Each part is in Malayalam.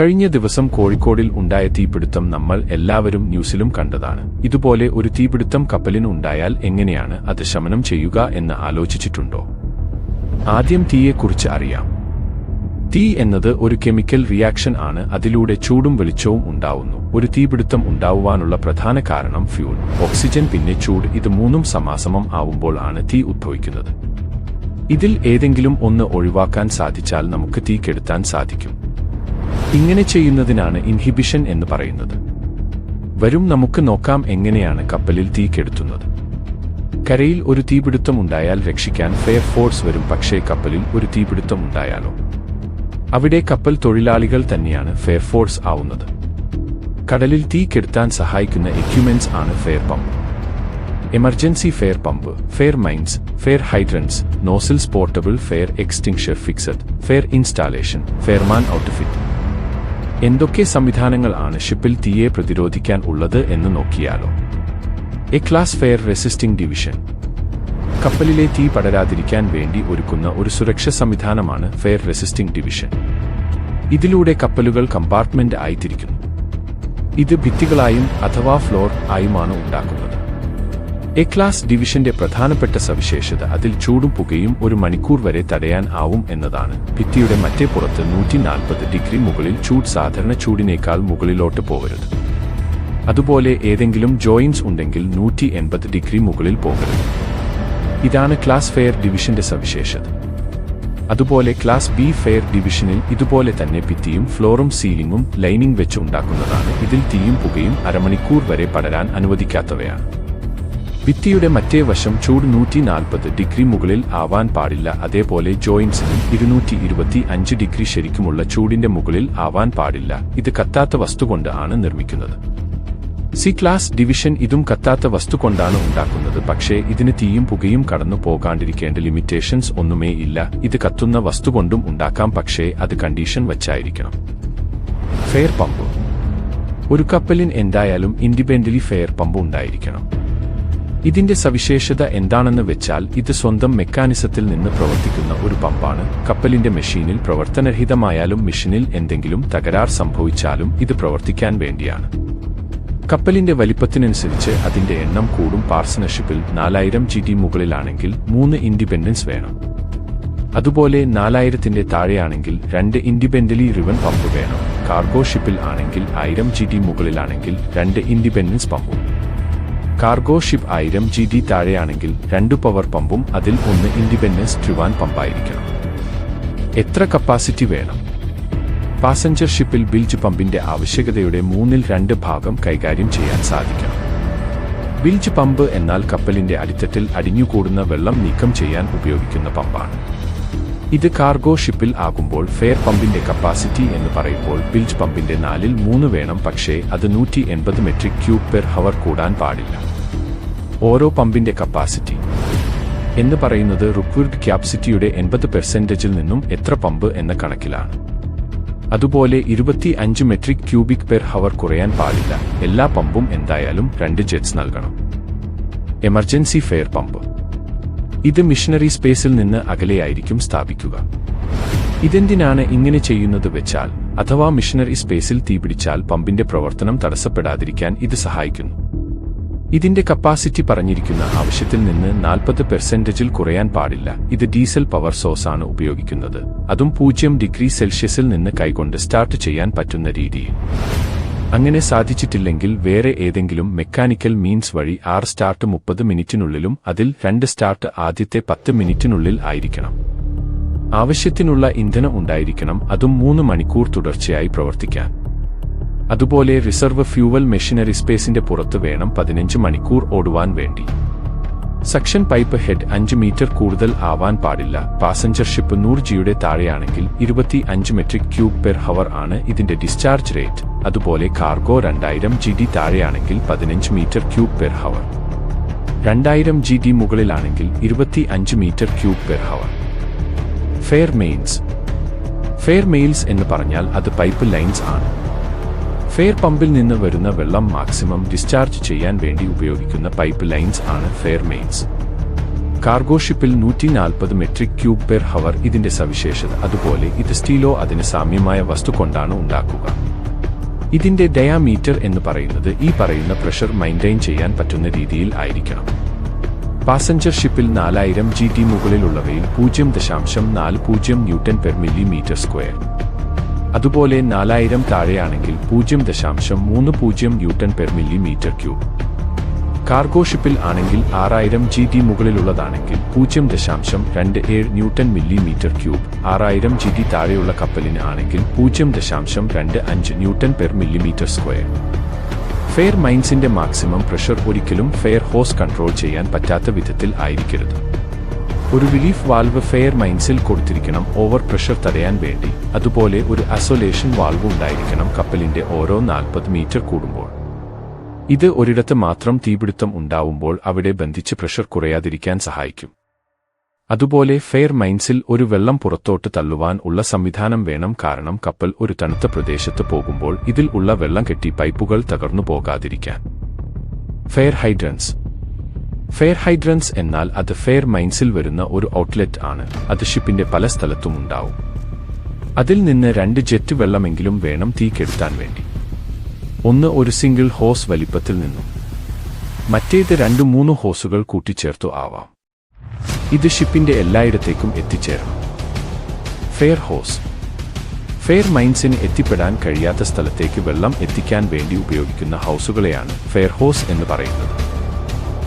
കഴിഞ്ഞ ദിവസം കോഴിക്കോടിൽ ഉണ്ടായ തീപിടുത്തം നമ്മൾ എല്ലാവരും ന്യൂസിലും കണ്ടതാണ്. ഇതുപോലെ ഒരു തീപിടുത്തം കപ്പലിന് ഉണ്ടായാൽ എങ്ങനെയാണ് അത് ശമനം ചെയ്യുക എന്ന് ആലോചിച്ചിട്ടുണ്ടോ? ആദ്യം തീയെക്കുറിച്ച് അറിയാം. തീ എന്നത് ഒരു കെമിക്കൽ റിയാക്ഷൻ ആണ്. അതിലൂടെ ചൂടും വെളിച്ചവും ഉണ്ടാവുന്നു. ഒരു തീപിടുത്തം ഉണ്ടാവുവാനുള്ള പ്രധാന കാരണം ഫ്യൂൾ ഓക്സിജൻ പിന്നെ ചൂട്. ഇത് മൂന്നും സമാസമം ആവുമ്പോൾ ആണ് തീ ഉദ്ഭവിക്കുന്നത് ഇതിൽ ഏതെങ്കിലും ഒന്ന് ഒഴിവാക്കാൻ സാധിച്ചാൽ നമുക്ക് തീ കെടുത്താൻ സാധിക്കും. ഇങ്ങനെ ചെയ്യുന്നതിനാണ് ഇൻഹിബിഷൻ എന്ന് പറയുന്നത്. വരും നമുക്ക് നോക്കാം എങ്ങനെയാണ് കപ്പലിൽ തീ കെടുത്തുന്നത്. കരയിൽ ഒരു തീപിടുത്തം ഉണ്ടായാൽ രക്ഷിക്കാൻ ഫെയർ ഫോഴ്സ് വരും പക്ഷേ കപ്പലിൽ ഒരു തീപിടുത്തം ഉണ്ടായാലോ? അവിടെ കപ്പൽ തൊഴിലാളികൾ തന്നെയാണ് ഫെയർ ഫോഴ്സ് ആവുന്നത്. കടലിൽ തീ കെടുത്താൻ സഹായിക്കുന്ന എക്യുപ്മെന്റ്സ് ആണ് fire pump emergency fire pump fire mains fire hydrants nozzles portable fire extinguisher fixed fire installation fireman outfit എന്തൊക്കെ സംവിധാനങ്ങൾ ആണ് ഷിപ്പിൽ തീയെ പ്രതിരോധിക്കാൻ ഉള്ളത് എന്ന് നോക്കിയാലോ? A class fire resisting division. കപ്പലിലെ തീ പടരാതിരിക്കാൻ വേണ്ടി ഒരുക്കുന്ന ഒരു സുരക്ഷാ സംവിധാനമാണ് ഫെയർ റെസിസ്റ്റിംഗ് ഡിവിഷൻ. ഇതിലൂടെ കപ്പലുകൾ കമ്പാർട്ട്മെന്റ് ആയിത്തിരിക്കുന്നു ഇത് ഭിത്തികളായും അഥവാ ഫ്ലോർ ആയുമാണ് ഉണ്ടാക്കുന്നത്. എ ക്ലാസ് ഡിവിഷന്റെ പ്രധാനപ്പെട്ട സവിശേഷത അതിൽ ചൂടും പുകയും ഒരു മണിക്കൂർ വരെ തടയാൻ ആവും എന്നതാണ്. ഭിത്തിയുടെ മറ്റേ പുറത്ത് നൂറ്റി നാൽപ്പത് ഡിഗ്രി മുകളിൽ ചൂട് സാധാരണ ചൂടിനേക്കാൾ മുകളിലോട്ട് പോകരുത്. അതുപോലെ ഏതെങ്കിലും ജോയിൻസ് ഉണ്ടെങ്കിൽ നൂറ്റി എൺപത് ഡിഗ്രി മുകളിൽ പോകരുത്. ഇതാണ് ക്ലാസ് ഫെയർ ഡിവിഷന്റെ സവിശേഷത. അതുപോലെ ക്ലാസ് ബി ഫെയർ ഡിവിഷനിൽ ഇതുപോലെ തന്നെ ഭിത്തിയും ഫ്ലോറും സീലിംഗും ലൈനിംഗ് വെച്ച് ഉണ്ടാക്കുന്നതാണ്. ഇതിൽ തീയും പുകയും അരമണിക്കൂർ വരെ പടരാൻ അനുവദിക്കാത്തവയാണ്. ഭിത്തിയുടെ മറ്റേ വശം ചൂട് നൂറ്റി നാൽപ്പത് ഡിഗ്രി മുകളിൽ ആവാൻ പാടില്ല. അതേപോലെ ജോയിൻസിനും ഇരുന്നൂറ്റി ഇരുപത്തി അഞ്ച് ഡിഗ്രി ശരിക്കുമുള്ള ചൂടിന്റെ മുകളിൽ ആവാൻ പാടില്ല. ഇത് കത്താത്ത വസ്തു കൊണ്ട് ആണ് നിർമ്മിക്കുന്നത്. സി ക്ലാസ് ഡിവിഷൻ ഇതും കത്താത്ത വസ്തു കൊണ്ടാണ് ഉണ്ടാക്കുന്നത്. പക്ഷേ ഇതിന് തീയും പുകയും കടന്നു പോകാണ്ടിരിക്കേണ്ട ലിമിറ്റേഷൻസ് ഒന്നുമേ ഇല്ല. ഇത് കത്തുന്ന വസ്തു കൊണ്ടും ഉണ്ടാക്കാം. പക്ഷേ അത് കണ്ടീഷൻ വച്ചായിരിക്കണം. Fair pump. ഒരു കപ്പലിൻ എന്തായാലും ഇൻഡിപെൻഡലി ഫെയർ പമ്പ് ഉണ്ടായിരിക്കണം. ഇതിന്റെ സവിശേഷത എന്താണെന്ന് വെച്ചാൽ ഇത് സ്വന്തം മെക്കാനിസത്തിൽ നിന്ന് പ്രവർത്തിക്കുന്ന ഒരു പമ്പാണ്. കപ്പലിന്റെ മെഷീനിൽ പ്രവർത്തനരഹിതമായാലും മെഷീനിൽ എന്തെങ്കിലും തകരാർ സംഭവിച്ചാലും ഇത് പ്രവർത്തിക്കാൻ വേണ്ടിയാണ്. കപ്പലിന്റെ വലിപ്പത്തിനനുസരിച്ച് അതിന്റെ എണ്ണം കൂടും. പാർസണർഷിപ്പിൽ നാലായിരം ജി ഡി മുകളിലാണെങ്കിൽ മൂന്ന് ഇൻഡിപെൻഡൻസ് വേണം. അതുപോലെ നാലായിരത്തിന്റെ താഴെയാണെങ്കിൽ രണ്ട് ഇൻഡിപെൻഡലി റിവൻ പമ്പ് വേണം. കാർഗോ ഷിപ്പിൽ ആണെങ്കിൽ ആയിരം ജി ഡി മുകളിലാണെങ്കിൽ രണ്ട് ഇൻഡിപെൻഡൻസ് പമ്പും. കാർഗോ ഷിപ്പ് ആയിരം ജി ഡി താഴെയാണെങ്കിൽ രണ്ടു പവർ പമ്പും അതിൽ ഒന്ന് ഇൻഡിപെൻഡൻസ് ട്രിവാൻ പമ്പായിരിക്കണം. എത്ര കപ്പാസിറ്റി വേണം? പാസഞ്ചർ ഷിപ്പിൽ ബിൽജ് പമ്പിന്റെ ആവശ്യകതയുടെ മൂന്നിൽ രണ്ട് ഭാഗം കൈകാര്യം ചെയ്യാൻ സാധിക്കണം. ബിൽജ് പമ്പ് എന്നാൽ കപ്പലിന്റെ അടിത്തട്ടിൽ അടിഞ്ഞുകൂടുന്ന വെള്ളം നീക്കം ചെയ്യാൻ ഉപയോഗിക്കുന്ന പമ്പാണ്. ഇത് കാർഗോ ഷിപ്പിൽ ആകുമ്പോൾ ഫെയർ പമ്പിന്റെ കപ്പാസിറ്റി എന്ന് പറയുമ്പോൾ ബിൽജ് പമ്പിന്റെ നാലിൽ മൂന്ന് വേണം പക്ഷേ അത് നൂറ്റി എൺപത് മെട്രിക് ക്യൂബ് പെർ ഹവർ കൂടാൻ പാടില്ല. ഓരോ പമ്പിന്റെ കപ്പാസിറ്റി എന്ന് പറയുന്നത് റുക്വിർഡ് ക്യാപ്സിറ്റിയുടെ എൺപത് പെർസെന്റേജിൽ നിന്നും എത്ര പമ്പ് എന്ന കണക്കിലാണ്. അതുപോലെ ഇരുപത്തി അഞ്ച് മെട്രിക് ക്യൂബിക് പെർ ഹവർ കുറയാൻ പാടില്ല. എല്ലാ പമ്പും എന്തായാലും രണ്ട് ജെറ്റ്സ് നൽകണം. Emergency fire pump. ഇത് മിഷനറി സ്പേസിൽ നിന്ന് അകലെയായിരിക്കും സ്ഥാപിക്കുക. ഇതെന്തിനാണ് ഇങ്ങനെ ചെയ്യുന്നത് വെച്ചാൽ അഥവാ മിഷനറി സ്പേസിൽ തീപിടിച്ചാൽ പമ്പിന്റെ പ്രവർത്തനം തടസ്സപ്പെടാതിരിക്കാൻ ഇത് സഹായിക്കുന്നു. ഇതിന്റെ കപ്പാസിറ്റി പറഞ്ഞിരിക്കുന്ന ആവശ്യത്തിൽ നിന്ന് നാൽപ്പത് പെർസെന്റേജിൽ കുറയാൻ പാടില്ല. ഇത് ഡീസൽ പവർ സോഴ്സ് ആണ് ഉപയോഗിക്കുന്നത്. അതും പൂജ്യം ഡിഗ്രി സെൽഷ്യസിൽ നിന്ന് കൈകൊണ്ട് സ്റ്റാർട്ട് ചെയ്യാൻ പറ്റുന്ന രീതിയിൽ. അങ്ങനെ സാധിച്ചിട്ടില്ലെങ്കിൽ വേറെ ഏതെങ്കിലും മെക്കാനിക്കൽ മീൻസ് വഴി ആറ് സ്റ്റാർട്ട് മുപ്പത് മിനിറ്റിനുള്ളിലും അതിൽ രണ്ട് സ്റ്റാർട്ട് ആദ്യത്തെ പത്ത് മിനിറ്റിനുള്ളിൽ ആയിരിക്കണം. ആവശ്യത്തിനുള്ള ഇന്ധനം ഉണ്ടായിരിക്കണം അതും മൂന്ന് മണിക്കൂർ തുടർച്ചയായി പ്രവർത്തിക്കാൻ. അതുപോലെ റിസർവ് ഫ്യൂവൽ മെഷീനറി സ്പേസിന്റെ പുറത്ത് വേണം പതിനഞ്ച് മണിക്കൂർ ഓടുവാൻ വേണ്ടി. സക്ഷൻ പൈപ്പ് ഹെഡ് അഞ്ച് മീറ്റർ കൂടുതൽ ആവാൻ പാടില്ല. പാസഞ്ചർ ഷിപ്പ് നൂറ് ജിയുടെ താഴെയാണെങ്കിൽ ഇരുപത്തി അഞ്ച് മെട്രിക് ക്യൂബ് പെർ ഹവർ ആണ് ഇതിന്റെ ഡിസ്ചാർജ് റേറ്റ്. അതുപോലെ കാർഗോ രണ്ടായിരം ജി ഡി താഴെയാണെങ്കിൽ പതിനഞ്ച് മീറ്റർ ക്യൂബ് പെർ ഹവർ. രണ്ടായിരം ജി ഡി മുകളിലാണെങ്കിൽ ഇരുപത്തി അഞ്ച് metre cube per hour. Fire mains. Fire mails എന്ന് പറഞ്ഞാൽ അത് പൈപ്പ് ലൈൻസ് ആണ്. ഫെയർ പമ്പിൽ നിന്ന് വരുന്ന വെള്ളം മാക്സിമം ഡിസ്ചാർജ് ചെയ്യാൻ വേണ്ടി ഉപയോഗിക്കുന്ന പൈപ്പ് ലൈൻസ് ആണ് ഫെയർ മെയിൻസ്. കാർഗോ ഷിപ്പിൽ നൂറ്റി നാൽപ്പത് മെട്രിക് ക്യൂബ് പെർ ഹവർ ഇതിന്റെ സവിശേഷത അതുപോലെ ഇത് സ്റ്റീലോ അതിന് സാമ്യമായ വസ്തു കൊണ്ടാണ് ഉണ്ടാക്കുക. ഇതിന്റെ ഡയാമീറ്റർ എന്ന് പറയുന്നത് ഈ പറയുന്ന പ്രഷർ മെയിന്റെയിൻ ചെയ്യാൻ പറ്റുന്ന രീതിയിൽ ആയിരിക്കണം. പാസഞ്ചർ ഷിപ്പിൽ നാലായിരം ജി ടി മുകളിലുള്ളവയിൽ പൂജ്യം ദശാംശം നാല് പൂജ്യം ന്യൂട്ടൺ പെർ മില്ലിമീറ്റർ സ്ക്വയർ. അതുപോലെ നാലായിരം താഴെയാണെങ്കിൽ പൂജ്യം ദശാംശം മൂന്ന് പൂജ്യം newton per millimetre cube. Cargo ഷിപ്പിൽ ആണെങ്കിൽ ആറായിരം ജി ടി മുകളിലുള്ളതാണെങ്കിൽ പൂജ്യം ദശാംശം രണ്ട് ഏഴ് ന്യൂട്ടൺ മില്ലിമീറ്റർ ക്യൂബ്. ആറായിരം ജി ടി താഴെയുള്ള കപ്പലിന് ആണെങ്കിൽ പൂജ്യം ദശാംശം രണ്ട് അഞ്ച് newton per millimetre square. Fire മൈൻസിന്റെ maximum pressure ഒരിക്കലും ഫെയർ ഹോസ് കൺട്രോൾ ചെയ്യാൻ പറ്റാത്ത വിധത്തിൽ ആയിരിക്കരുത്. ഒരു റിലീഫ് വാൽവ് ഫെയർ മൈൻസിൽ കൊടുത്തിരിക്കണം ഓവർ പ്രഷർ തടയാൻ വേണ്ടി. അതുപോലെ ഒരു അസോലേഷൻ വാൽവ് ഉണ്ടായിരിക്കണം കപ്പലിന്റെ ഓരോ നാൽപ്പത് മീറ്റർ കൂടുമ്പോൾ. ഇത് ഒരിടത്ത് മാത്രം തീപിടുത്തം ഉണ്ടാവുമ്പോൾ അവിടെ ബന്ധിച്ച് പ്രഷർ കുറയാതിരിക്കാൻ സഹായിക്കും. അതുപോലെ ഫെയർ മൈൻസിൽ ഒരു വെള്ളം പുറത്തോട്ട് തള്ളുവാൻ ഉള്ള സംവിധാനം വേണം കാരണം കപ്പൽ ഒരു തണുത്ത പ്രദേശത്ത് പോകുമ്പോൾ ഇതിൽ ഉള്ള വെള്ളം കെട്ടി പൈപ്പുകൾ തകർന്നു പോകാതിരിക്കാൻ. ഫെയർ ഹൈഡ്രൻസ് ഫെയർ ഹൈഡ്രൻസ് എന്നാൽ അത് ഫെയർ മൈൻസിൽ വരുന്ന ഒരു ഔട്ട്ലെറ്റ് ആണ്. അത് ഷിപ്പിന്റെ പല സ്ഥലത്തും ഉണ്ടാവും. അതിൽ നിന്ന് രണ്ട് ജെറ്റ് വെള്ളമെങ്കിലും വേണം തീ കെടുത്താൻ വേണ്ടി. ഒന്ന് ഒരു സിംഗിൾ ഹോസ് വലിപ്പത്തിൽ നിന്നും. മറ്റേത് രണ്ടു മൂന്ന് ഹോസുകൾ കൂട്ടിച്ചേർത്തു ആവാം. ഇത് ഷിപ്പിന്റെ എല്ലായിടത്തേക്കും എത്തിച്ചേരണം. ഫെയർ ഹോസ് ഫെയർ മൈൻസിന് എത്തിപ്പെടാൻ കഴിയാത്ത സ്ഥലത്തേക്ക് വെള്ളം എത്തിക്കാൻ വേണ്ടി ഉപയോഗിക്കുന്ന ഹൗസുകളെയാണ് ഫെയർ ഹോസ് എന്ന് പറയുന്നത്.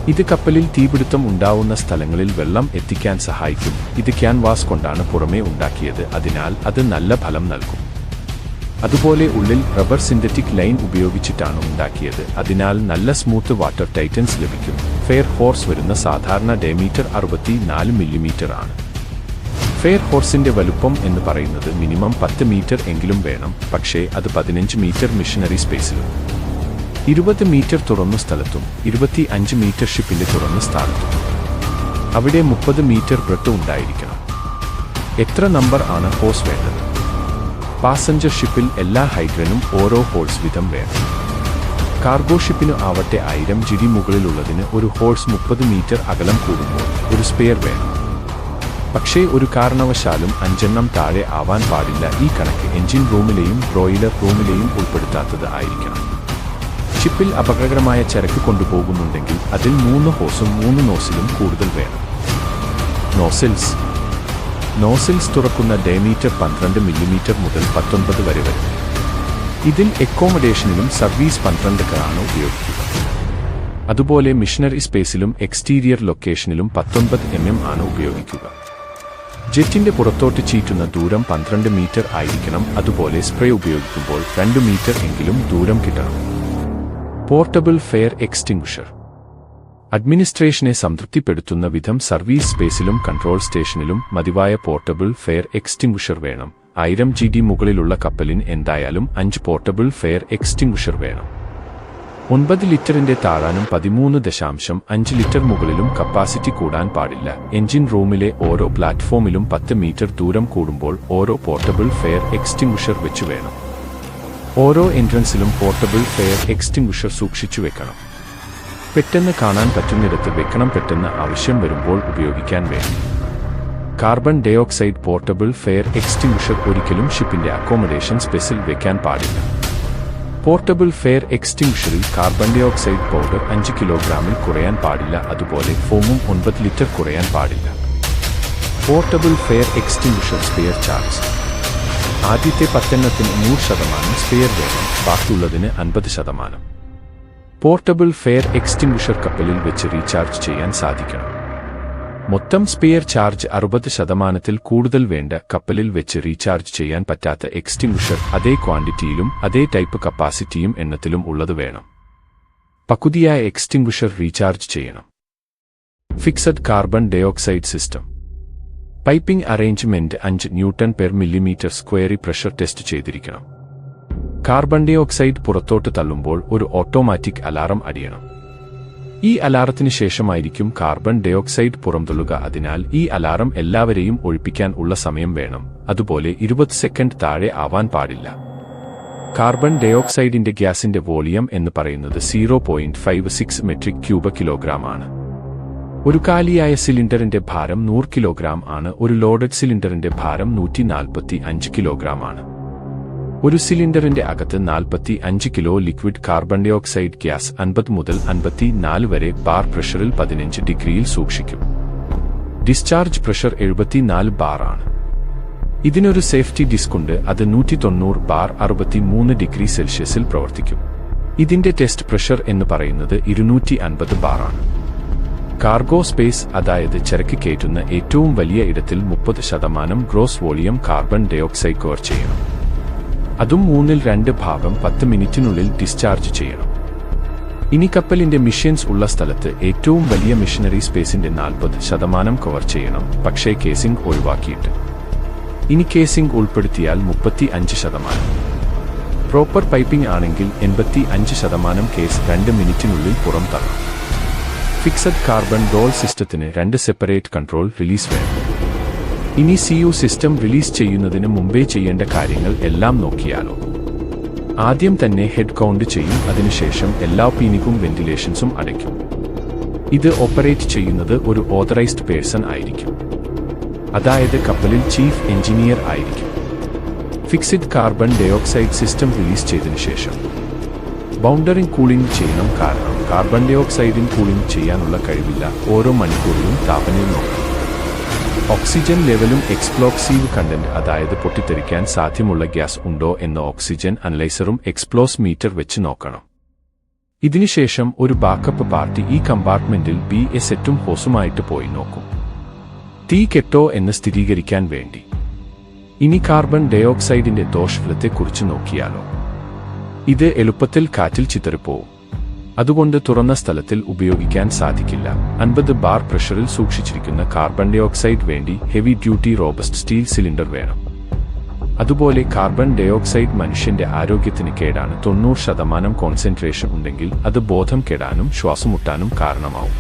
ഇത് കപ്പലിൽ തീപിടുത്തം ഉണ്ടാവുന്ന സ്ഥലങ്ങളിൽ വെള്ളം എത്തിക്കാൻ സഹായിക്കും. ഇത് ക്യാൻവാസ് കൊണ്ടാണ് പുറമേ ഉണ്ടാക്കിയത്. അതിനാൽ അത് നല്ല ഫലം നൽകും. അതുപോലെ ഉള്ളിൽ റബ്ബർ സിന്തറ്റിക് ലൈൻ ഉപയോഗിച്ചിട്ടാണ് ഉണ്ടാക്കിയത്. അതിനാൽ നല്ല സ്മൂത്ത് വാട്ടർ ടൈറ്റൻസ് ലഭിക്കും. ഫെയർ ഹോർസ് വരുന്ന സാധാരണ ഡയമീറ്റർ അറുപത്തി നാല് മില്ലിമീറ്റർ ആണ്. ഫെയർ ഹോർസിന്റെ വലുപ്പം എന്ന് പറയുന്നത് മിനിമം പത്ത് മീറ്റർ എങ്കിലും വേണം. പക്ഷേ അത് പതിനഞ്ച് മീറ്റർ മിഷനറി സ്പേസിലും. ഇരുപത് മീറ്റർ തുറന്ന സ്ഥലത്തും ഇരുപത്തി അഞ്ച് മീറ്റർ ഷിപ്പിന്റെ തുറന്ന സ്ഥാനത്തും. അവിടെ മുപ്പത് മീറ്റർ ബ്രത്ത് ഉണ്ടായിരിക്കണം. എത്ര നമ്പർ ആണ് ഹോസ് വേണ്ടത്? പാസഞ്ചർ ഷിപ്പിൽ എല്ലാ ഹൈഡ്രനും ഓരോ ഹോൾസ് വീതം വേണം. കാർഗോ ഷിപ്പിന് ആവട്ടെ ആയിരം ജിഡി മുകളിലുള്ളതിന് ഒരു ഹോൾസ് മുപ്പത് മീറ്റർ അകലം കൂടുമ്പോൾ ഒരു സ്പെയർ വേണം. പക്ഷേ ഒരു കാരണവശാലും അഞ്ചെണ്ണം താഴെ ആവാൻ പാടില്ല ഈ കണക്ക് എഞ്ചിൻ റൂമിലെയും ബ്രോയിലർ റൂമിലെയും ഉൾപ്പെടുത്താത്തത് ആയിരിക്കണം. ഷിപ്പിൽ അപകടകരമായ ചരക്ക് കൊണ്ടുപോകുന്നുണ്ടെങ്കിൽ അതിൽ മൂന്ന് ഹോസും മൂന്ന് നോസിലും കൂടുതൽ വേണം. നോസിൽസ്. നോസിൽസ് തുറക്കുന്ന ഡയമീറ്റർ പന്ത്രണ്ട് മില്ലിമീറ്റർ മുതൽ പത്തൊൻപത് വരെ വരും. ഇതിൽ എക്കോമഡേഷനിലും സർവീസ് പന്ത്രണ്ട് ആണ് ഉപയോഗിക്കുക. അതുപോലെ മിഷനറി സ്പേസിലും എക്സ്റ്റീരിയർ ലൊക്കേഷനിലും പത്തൊൻപത് എം എം ആണ് ഉപയോഗിക്കുക. ജെറ്റിന്റെ പുറത്തോട്ട് ചീറ്റുന്ന ദൂരം പന്ത്രണ്ട് മീറ്റർ ആയിരിക്കണം. അതുപോലെ സ്പ്രേ ഉപയോഗിക്കുമ്പോൾ രണ്ട് മീറ്റർ എങ്കിലും ദൂരം കിട്ടണം. Portable fire extinguisher. അഡ്മിനിസ്ട്രേഷനെ സംതൃപ്തിപ്പെടുത്തുന്ന വിധം സർവീസ് സ്പേസിലും കൺട്രോൾ സ്റ്റേഷനിലും മതിവായ പോർട്ടബിൾ ഫെയർ എക്സ്റ്റിംഗ്വിഷർ വേണം. ആയിരം ജി ഡി മുകളിലുള്ള കപ്പലിന് എന്തായാലും അഞ്ച് പോർട്ടബിൾ ഫെയർ എക്സ്റ്റിംഗ്വിഷർ വേണം. ഒൻപത് ലിറ്ററിന്റെ താഴാനും പതിമൂന്ന് ദശാംശം അഞ്ച് ലിറ്റർ മുകളിലും കപ്പാസിറ്റി കൂടാൻ പാടില്ല. എഞ്ചിൻ റൂമിലെ ഓരോ പ്ലാറ്റ്ഫോമിലും പത്ത് മീറ്റർ ദൂരം കൂടുമ്പോൾ ഓരോ പോർട്ടബിൾ ഫെയർ എക്സ്റ്റിംഗ്വിഷർ വെച്ചു വേണം. ഓരോ എൻട്രൻസിലും പോർട്ടബിൾ ഫെയർ എക്സ്റ്റിംഗ്വിഷർ സൂക്ഷിച്ചു വെക്കണം. പെട്ടെന്ന് കാണാൻ പറ്റുന്നിടത്ത് വെക്കണം പെട്ടെന്ന് ആവശ്യം വരുമ്പോൾ ഉപയോഗിക്കാൻ വേണ്ടി carbon dioxide portable fire extinguisher ഒരിക്കലും ഷിപ്പിന്റെ അക്കോമഡേഷൻ സ്പെസിൽ വെക്കാൻ പാടില്ല. പോർട്ടബിൾ ഫെയർ എക്സ്റ്റിംഗ്വിഷറിൽ കാർബൺ ഡയോക്സൈഡ് പൗഡർ അഞ്ച് കിലോഗ്രാമിൽ കുറയാൻ പാടില്ല അതുപോലെ ഫോമും ഒൻപത് ലിറ്റർ കുറയാൻ പാടില്ല. Portable fire extinguisher spare charge ആദ്യത്തെ പത്തെണ്ണത്തിന് നൂറ് ശതമാനം സ്പെയർ വേണം. ബാക്കിയുള്ളതിന് അൻപത് ശതമാനം. പോർട്ടബിൾ ഫെയർ എക്സ്റ്റിംഗ്വിഷർ കപ്പലിൽ വെച്ച് റീചാർജ് ചെയ്യാൻ സാധിക്കണം. മൊത്തം സ്പെയർ ചാർജ് അറുപത് ശതമാനത്തിൽ കൂടുതൽ വേണ്ട കപ്പലിൽ വെച്ച് റീചാർജ് ചെയ്യാൻ പറ്റാത്ത എക്സ്റ്റിംഗ്വിഷർ അതേ ക്വാണ്ടിറ്റിയിലും അതേ ടൈപ്പ് കപ്പാസിറ്റിയും എണ്ണത്തിലും ഉള്ളത് വേണം. പകുതിയായ എക്സ്റ്റിംഗ്വിഷർ റീചാർജ് ചെയ്യണം. Fixed carbon dioxide system piping arrangement അഞ്ച് ന്യൂട്ടൺ പെർ മില്ലിമീറ്റർ സ്ക്വയറി പ്രഷർ ടെസ്റ്റ് ചെയ്തിരിക്കണം. കാർബൺ ഡൈ ഓക്സൈഡ് പുറത്തോട്ട് തള്ളുമ്പോൾ ഒരു ഓട്ടോമാറ്റിക് അലാറം അടിയണം. ഈ അലാറത്തിന് ശേഷമായിരിക്കും കാർബൺ ഡയോക്സൈഡ് പുറംതള്ളുക. അതിനാൽ ഈ അലാറം എല്ലാവരെയും ഒഴിപ്പിക്കാൻ ഉള്ള സമയം വേണം. അതുപോലെ ഇരുപത് സെക്കൻഡ് താഴെ ആവാൻ പാടില്ല. കാർബൺ ഡയോക്സൈഡിന്റെ ഗ്യാസിന്റെ വോളിയം എന്ന് പറയുന്നത് zero point five six metric cube kilogram ആണ്. ഒരു കാലിയായ സിലിണ്ടറിന്റെ ഭാരം നൂറ് കിലോഗ്രാം ആണ് ഒരു ലോഡഡ് സിലിണ്ടറിന്റെ ഭാരം നൂറ്റി നാൽപ്പത്തി അഞ്ച് കിലോഗ്രാം ആണ്. ഒരു സിലിണ്ടറിന്റെ അകത്ത് നാൽപ്പത്തി അഞ്ച് kilo liquid carbon dioxide gas അൻപത് മുതൽ അൻപത്തി നാല് വരെ ബാർ പ്രഷറിൽ പതിനഞ്ച് ഡിഗ്രിയിൽ സൂക്ഷിക്കും. ഡിസ്ചാർജ് പ്രഷർ എഴുപത്തിനാല് ബാർ ആണ്. ഇതിനൊരു സേഫ്റ്റി ഡിസ്ക് ഉണ്ട് അത് നൂറ്റി തൊണ്ണൂറ് ബാർ അറുപത്തി മൂന്ന് ഡിഗ്രി സെൽഷ്യസിൽ പ്രവർത്തിക്കും. ഇതിന്റെ ടെസ്റ്റ് പ്രഷർ എന്ന് പറയുന്നത് ഇരുന്നൂറ്റി അൻപത് ബാറാണ് കാർഗോ സ്പേസ് അതായത് ചരക്ക് കയറ്റുന്ന ഏറ്റവും വലിയ ഇടത്തിൽ മുപ്പത് ശതമാനം gross volume carbon dioxide cover ചെയ്യണം. അതും മൂന്നിൽ രണ്ട് ഭാഗം പത്ത് മിനിറ്റിനുള്ളിൽ ഡിസ്ചാർജ് ചെയ്യണം. ഇനി കപ്പലിന്റെ മിഷൻസ് ഉള്ള സ്ഥലത്ത് ഏറ്റവും വലിയ മിഷനറി സ്പേസിന്റെ നാൽപ്പത് ശതമാനം കവർ ചെയ്യണം പക്ഷേ കേസിംഗ് ഒഴിവാക്കിയിട്ട്. ഇനി കേസിംഗ് ഉൾപ്പെടുത്തിയാൽ മുപ്പത്തി അഞ്ച് ശതമാനം. പ്രോപ്പർ പൈപ്പിംഗ് ആണെങ്കിൽ എൺപത്തി അഞ്ച് ശതമാനം കേസ് രണ്ട് മിനിറ്റിനുള്ളിൽ പുറം തള്ളണം. ഫിക്സഡ് കാർബൺ റോൾ സിസ്റ്റത്തിന് രണ്ട് സെപ്പറേറ്റ് കൺട്രോൾ റിലീസ് വേണം. ഇനി സി യു സിസ്റ്റം റിലീസ് ചെയ്യുന്നതിന് മുമ്പേ ചെയ്യേണ്ട കാര്യങ്ങൾ എല്ലാം നോക്കിയാലോ. ആദ്യം തന്നെ ഹെഡ് കൗണ്ട് ചെയ്യും അതിനുശേഷം എല്ലാ പീനിക്കും വെന്റിലേഷൻസും അടയ്ക്കും. ഇത് ഓപ്പറേറ്റ് ചെയ്യുന്നത് ഒരു ഓതറൈസ്ഡ് പേഴ്സൺ ആയിരിക്കും. അതായത് കപ്പലിൽ ചീഫ് എഞ്ചിനീയർ ആയിരിക്കും. Fixed carbon dioxide system release ചെയ്തതിനു ശേഷം. ബൗണ്ടറിംഗ് കൂളിംഗ് ചെയ്യണം കാരണം കാർബൺ ഡൈ ഓക്സൈഡിൻ കൂളിംഗ് ചെയ്യാനുള്ള കഴിവില്ല. ഓരോ മണിക്കൂറിലും താപനില നോക്കണം ഓക്സിജൻ ലെവലും എക്സ്പ്ലോക്സീവ് കണ്ടന്റ് അതായത് പൊട്ടിത്തെറിക്കാൻ സാധ്യമുള്ള ഗ്യാസ് ഉണ്ടോ എന്ന ഓക്സിജൻ അനലൈസറും എക്സ്പ്ലോസ് മീറ്റർ വെച്ച് നോക്കണം. ഇതിനുശേഷം ഒരു ബാക്കപ്പ് പാർട്ടി ഈ കമ്പാർട്ട്മെന്റിൽ ബി എ സെറ്റും ഹോസുമായിട്ട് പോയി നോക്കും. തീ കെട്ടോ എന്ന് സ്ഥിരീകരിക്കാൻ വേണ്ടി. ഇനി കാർബൺ ഡൈ ഡയോക്സൈഡിന്റെ ദോഷഫലത്തെക്കുറിച്ച് നോക്കിയാലോ. ഇത് എളുപ്പത്തിൽ കാറ്റിൽ ചിതറിപ്പോവും. അതുകൊണ്ട് തുറന്ന സ്ഥലത്തിൽ ഉപയോഗിക്കാൻ സാധിക്കില്ല. അൻപത് ബാർ പ്രഷറിൽ സൂക്ഷിച്ചിരിക്കുന്ന കാർബൺ ഡയോക്സൈഡ് വേണ്ടി heavy duty robust steel cylinder വേണം. അതുപോലെ കാർബൺ ഡയോക്സൈഡ് മനുഷ്യന്റെ ആരോഗ്യത്തിന് കേടാണ്. തൊണ്ണൂറ് ശതമാനം കോൺസെൻട്രേഷൻ ഉണ്ടെങ്കിൽ അത് ബോധം കെടാനും ശ്വാസമുട്ടാനും കാരണമാവും.